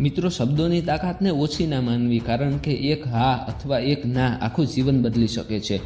મિત્રો, શબ્દોની તાકાતને ઓછી ના માનવી, કારણ કે એક હા અથવા એક ના આખું જીવન બદલી શકે છે.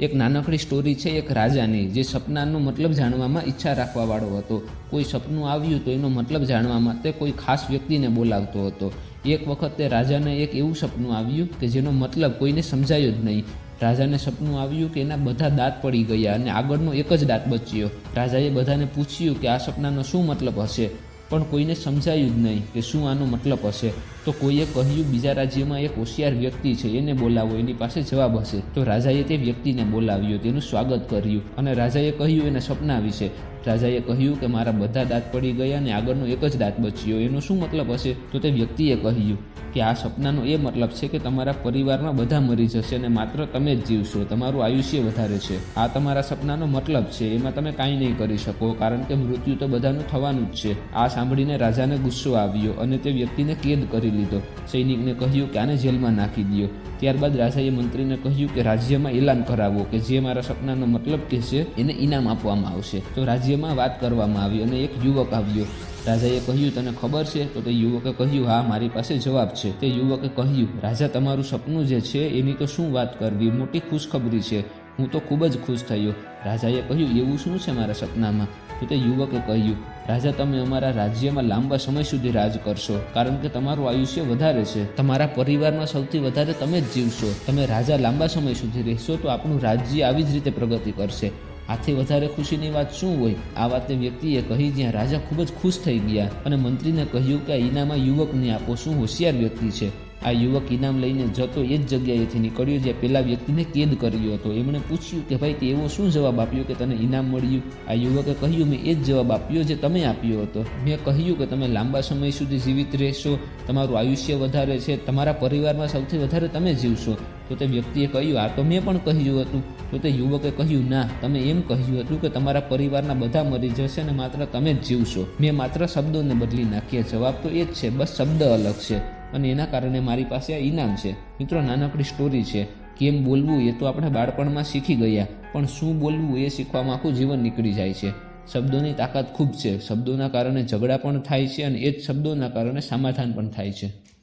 એક નાનકડી સ્ટોરી છે એક રાજાની, જે સપનાનો મતલબ જાણવામાં ઈચ્છા રાખવાવાળો હતો. કોઈ સપનું આવ્યું તો એનો મતલબ જાણવા માટે કોઈ ખાસ વ્યક્તિને બોલાવતો હતો. એક વખત તે રાજાને એક એવું સપનું આવ્યું કે જેનો મતલબ કોઈને સમજાયો જ નહીં. રાજાને સપનું આવ્યું કે એના બધા દાંત પડી ગયા અને આગળનો એક જ દાંત બચ્યો. રાજાએ બધાને પૂછ્યું કે આ સપનાનો શું મતલબ હશે? પણ કોઈને સમજાયું જ નહીં કે શું આનો મતલબ હશે. તો કોઈએ કહ્યું, બીજા રાજ્યમાં એક હોશિયાર વ્યક્તિ છે, એને બોલાવો, એની પાસે જવાબ હશે. તો રાજાએ તે વ્યક્તિને બોલાવ્યો, તેનું સ્વાગત કર્યું. અને રાજાએ કહ્યું એને સપના વિશે. રાજાએ કહ્યું કે મારા બધા દાંત પડી ગયા અને આગળનો એક જ દાંત બચ્યો. એનો શું મતલબ હશે? તો તે વ્યક્તિએ કહ્યું કે આ સપનાનો એ મતલબ છે કે તમારા પરિવારમાં બધા મરી જશે અને માત્ર તમે જ જીવશો, તમારું આયુષ્ય વધારે છે. આ તમારા સપનાનો મતલબ છે, એમાં તમે કાંઈ નહીં કરી શકો, કારણ કે મૃત્યુ તો બધાનું થવાનું જ છે. આ સાંભળીને રાજાને ગુસ્સો આવ્યો અને તે વ્યક્તિને કેદ કરી લીધો. સૈનિકને કહ્યું કે આને જેલમાં નાખી દો ત્યારબાદ રાજાએ મંત્રીને કહ્યું કે રાજ્યમાં એલાન કરાવો, કે જે મારા સપનાનો મતલબ કહેશે એને ઇનામ આપવામાં આવશે. તો રાજ્યમાં વાત કરવામાં આવી અને એક યુવક આવ્યો. રાજાએ કહ્યું, તને ખબર છે? તો તે યુવકે કહ્યું, હા, મારી પાસે જવાબ છે. તે યુવકે કહ્યું, રાજા, તમારું સપનું જે છે, એની તો શું વાત કરવી? મોટી ખુશખબરી છે. હું તો ખૂબ જ ખુશ થયો. રાજાએ કહ્યું, એવું શું છે મારા સપનામાં? તો તે યુવકે કહ્યું, રાજા, તમે અમારા રાજ્યમાં લાંબા સમય સુધી રાજ કરશો, કારણ કે તમારું આયુષ્ય વધારે છે. તમારા પરિવારમાં સૌથી વધારે તમે જ જીવશો. તમે રાજા લાંબા સમય સુધી રહેશો, તો આપણું રાજ્ય આવી જ રીતે પ્રગતિ કરશે. આથી વધારે ખુશીની વાત શું હોય? આ વાતે વ્યક્તિએ કહી જ્યાં રાજા ખૂબ જ ખુશ થઈ ગયા અને મંત્રીને કહ્યું કે આ ઈનામાં યુવકને આપો. શું હોશિયાર વ્યક્તિ છે. આ યુવક ઇનામ લઈને જતો એ જ જગ્યાએથી નીકળ્યો જ્યાં પેલા વ્યક્તિને કેદ કર્યો હતો. એમણે પૂછ્યું કે ભાઈ તે એવો શું જવાબ આપ્યો કે તને ઇનામ મળ્યું? આ યુવકે કહ્યું, મેં એ જ જવાબ આપ્યો જે તમે આપ્યો હતો. મેં કહ્યું કે તમે લાંબા સમય સુધી જીવિત રહેશો, તમારું આયુષ્ય વધારે છે, તમારા પરિવારમાં સૌથી વધારે તમે જીવશો. તો તે વ્યક્તિએ કહ્યું, આ તો મેં પણ કહ્યું હતું. તો તે યુવકે કહ્યું, ના, તમે એમ કહ્યું હતું કે તમારા પરિવારના બધા મરી જશે અને માત્ર તમે જ જીવશો. મેં માત્ર શબ્દોને બદલી નાખ્યા. જવાબ તો એ જ છે, બસ શબ્દ અલગ છે. અને એના કારણે મારી પાસે આ ઇનામ છે. મિત્રો, નાનકડી સ્ટોરી છે. કેમ બોલવું એ તો આપણે બાળપણમાં શીખી ગયા, પણ શું બોલવું એ શીખવામાં આખું જીવન નીકળી જાય છે. શબ્દોની તાકાત ખૂબ છે. શબ્દોના કારણે ઝઘડા પણ થાય છે અને એ જ શબ્દોના કારણે સમાધાન પણ થાય છે.